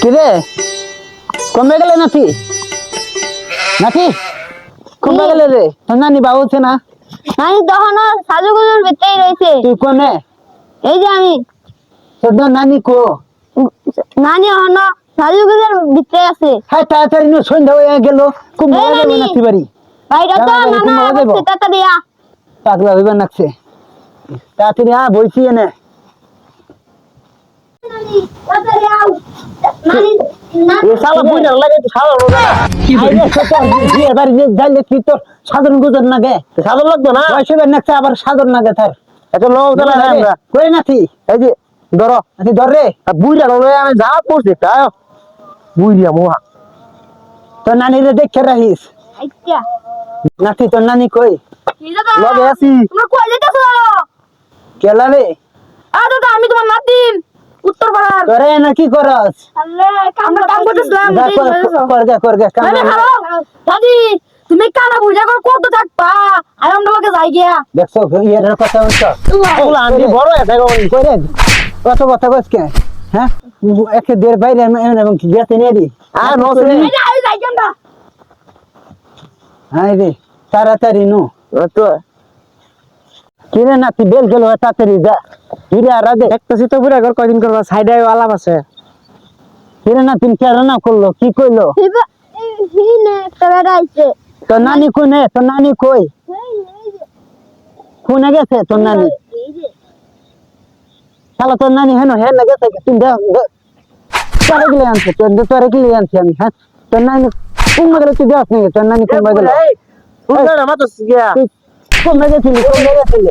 কিরে কমে গেলে নাতি নাতি কমে গেলে রে? নানি বাবু আছে না? আমি তখন সাজুগুজুর ভিতরেই রয়েছে। তুই কোনে এই যে আমি। তোর নানি কো? নানি হন সাজুগুজুর ভিতরে আছে। হ্যাঁ তাড়াতাড়ি নো সন্ধ্যা হয়ে গেল। খুব মজা নানি। নাতি বাড়ি। ভাইটা তো নানা তাড়াতাড়ি আ। পাগলা হইবার নাকছে। তাড়াতাড়ি হ্যাঁ বইছি এনে তাড়াতাড়ি আও। নানি নানি শালা বুঝা লাগে তো শালা রোজা আইলে সেটা বিয়ে বাড়ি যে যাইলে কি তোর সাধারণ গুজর নাগে? সাধারণ লাগবে না? বয়সে বের নাকছে আবার সাধারণ নাগে তার। এত লোক চলে কই নাথি এই যে ধরো। নাথি ধর রে। বুইরা রোলে আমি যা পড়ছি তা বুইরা মোহা। তোর নানি রে দেখে রাখিস। নাতি তোর নানি কই? তোমরা যেতেছো কেলা রে? আ দাদা আমি তোমার নাতিন। উত্তর পাড়ার তোরে না কি করস? আমরা কাম করতেছিলাম যা কর কর গে কর গে কাম আমি দাদি তুমি কানা বুঝা কর কত থাকবা? আর আমরা লোকে যাই গিয়া। দেখছ ইয়ের কথা হচ্ছে ওগুলা আন্টি বড় আছে কই রে? কত কথা কইস কে? হ্যাঁ? একে দের বাইরে এমন এবং কি গেছে নিয়ে দি? আর নসরে আমি হাই রে তাড়াতাড়ি নু। তো। কিরে না তুই বেল গেল তাড়াতাড়ি যা। কিরে আর দে দেখতেছি তো পুরা ঘর কয়দিন করবা? সাইডে আলাপ আছে। কিরে না তুমি কেন না করল কি কইলো? বেড়া তোর নানি কোনে? তোর নানি কই? কোনে গেছে তোর নানি? শালা তোর নানি হেন হেন গেছে তুমি দেখ। তোরে গিলে আনছে? তোর তোরে গিলে আনছি আমি হ্যাঁ? তোর নানি কোন মাগলে তুই দেখ নাকি তোর নানি কোন গিয়া কোন গেছিলি কোন গেছিলি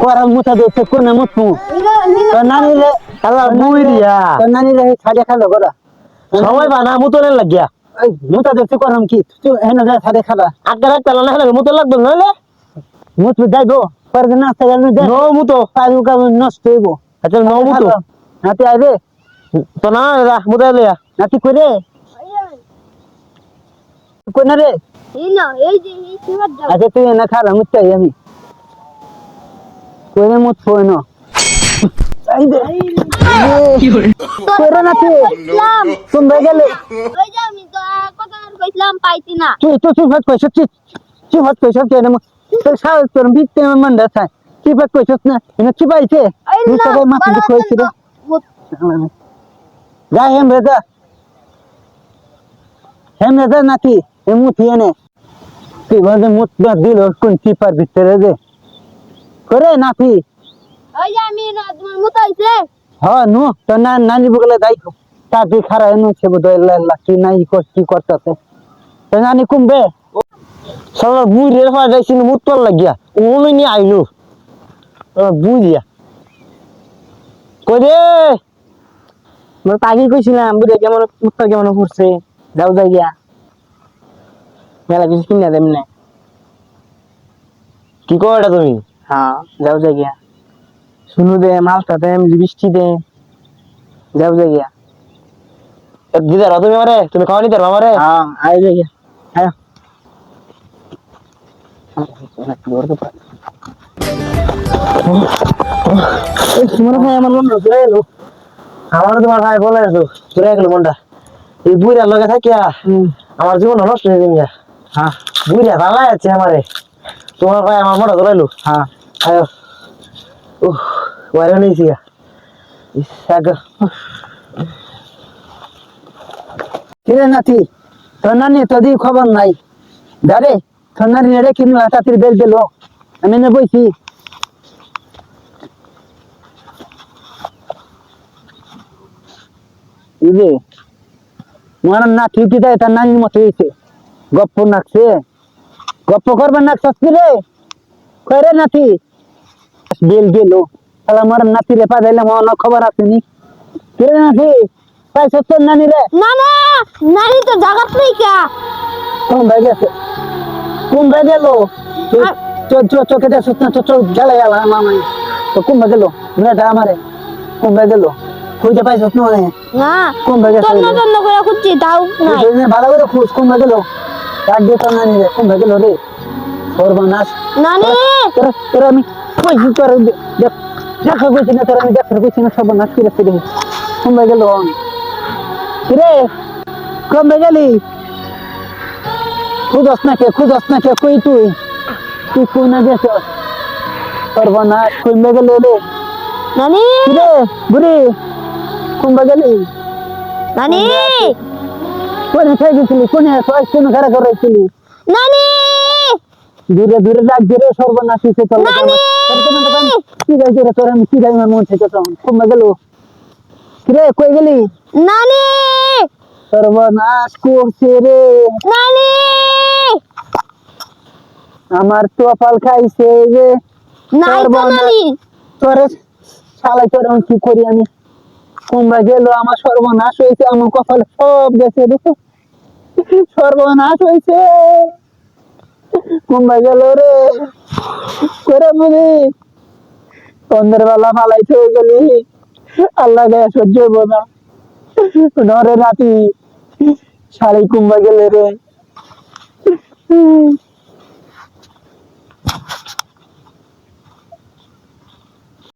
করা মুথা দিচ্ছে কোনে মুথু তোর নানি রে শালা বুইরা তোর নানি রে ছাড়ে খালো করা সবাই বানা মুতনের লাগিয়া। মুথা দিচ্ছে করাম কি? তুই হেন যা ছাড়ে খালা। আগে রাখতে না হলে মুতন লাগবে নইলে? মুথ যাইবো পরে নাস্তা গেল নো মুতো। পালু কাবু নষ্ট হইব। আচ্ছা নো মুতো। নাতি আইবে? তো না রা মুতো লিয়া নাতি করে কোনে রে? এই না এই যে এই আচ্ছা তুই না খালা মুচাই আমি। কোনে মুত ফোন করে না। তুই ইসলাম তুমি গেলে ওই যে আমি তো কত আর কইছিলাম পাইছি না তুই তো তুই ফাট কইছ তুই তুই ফাট কইছ কে না তোর সাল তোর বিতে মন দা চাই তুই ফাট কইছ না? এনে কি পাইছে এই তুই না তো মাথা দিয়ে কইছ রে। যা হেম রে হেম রে যা এ মুতি এনে। তুই বলে মুত দিল কোন চিপার ভিতরে দে করে নাতি ওই যে আমি না তোমার মতো হইছে? হ্যাঁ নু তো না নানি বগলে দাইকো তা তুই খারা এনু ছে বদল লা কি নাই কর কি করতেছে। তো নানি কুমবে? শালা বুইরে হওয়া যাইছি মুতন লাগিয়া। ওই নি আইলো। বুইরা কই রে মই তাগি কইছিলাম বুড়ে কেমন উত্তর কেমন করছে যাও যাই গিয়া। মেলা কিছু কিনে দেম না। কি কো এটা তুমি? হ্যাঁ যাও যাই গিয়া। শুনু দে মালটা দে বৃষ্টি দে। যাও যাই গিয়া। দিদার তুমি আমারে তুমি খাওয়া পারবা আমারে হ্যাঁ আই যাই গিয়া। হ্যাঁ। মনে আমার মনে হচ্ছে এলো আমারও তোমার ভাই বলে আছো চলে গেল মনটা। এই লগে থাকিয়া আমার জীবন নষ্ট হয়ে গেল হ্যাঁ। ভালো আছে আমারে। তোমার ভাই আমার মোটা ধরাইলো। হ্যাঁ। নিয়েছি গা ইসাগ কিরে নাতি তোর নানি তোদের খবর নাই দারে তোর নানি রে কিনু তাতির বেল দিল আমি না বইছি ইবে আমার নাতি তাই তার নানির মতো হয়েছে গপ্প নাকছে গপ্প করবার নাকছস কি রে কয় রে নাতি বেল গেল তাহলে আমার নাতি রে পাঠাইলাম অন্য খবর আসেনি কিরে নাতি? পাইছো তোর নানি রে? না না নানি তো জাগাত নেই কা। কোন ভাই গেছে? কোন ভাই গেল? চোখে দেখছিস না তো চোখ জ্বালা গেল মামাই। তো কোন ভাই গেল? মেয়েটা আমারে। কোন ভাই গেল? খুঁজে না মানে? না কোন ভাই গেছে তন্ন তন্ন করে খুঁজছি তাও তুই ভালো করে খুঁজ কোন ভাই গেল? ডাক দিয়ে তোর নানি রে কোন ভাই গেল রে? সর্বনাশ নানি! তোরা তোরা আমি কইছি তোর দেখ কইছি না তোরা আমি দেখার কইছি না সর্বনাশ করে ফিরে ভাই গেল রে ভাই গেলি? খুঁজস না কে খুঁজস না কে কই তুই? তুই কই না গেছ কোন ভাই গেল রে। নানি! রে বুড়ি গেলি? নানি! কোনে গেছিলি? কোনে তোর কোন নানি! দূরে দূরে রাখ দূরে সর্বনাশ হয়েছে নানি! কি যাইছে রে তোর আমি কি যাই আমার মন থেকে তখন কমে গেল রে কই গেলি? নানি! সর্বনাশ করছে রে। নানি! আমার কপাল খাইছে তো। নানি। তোরে শালাই তোর আমি কি করি আমি? কুম্বা গেল আমার সর্বনাশ হয়েছে আমার কপালে সব গেছে রে সর্বনাশ হয়েছে। মুম্বাই গেল রে। করে বুঝি সন্ধ্যের বেলা ফালাই থেকে গেলি। আল্লাহ গায়ে সহ্য হব না। নরে রাতি শাড়ি কুম্বা গেলে রে।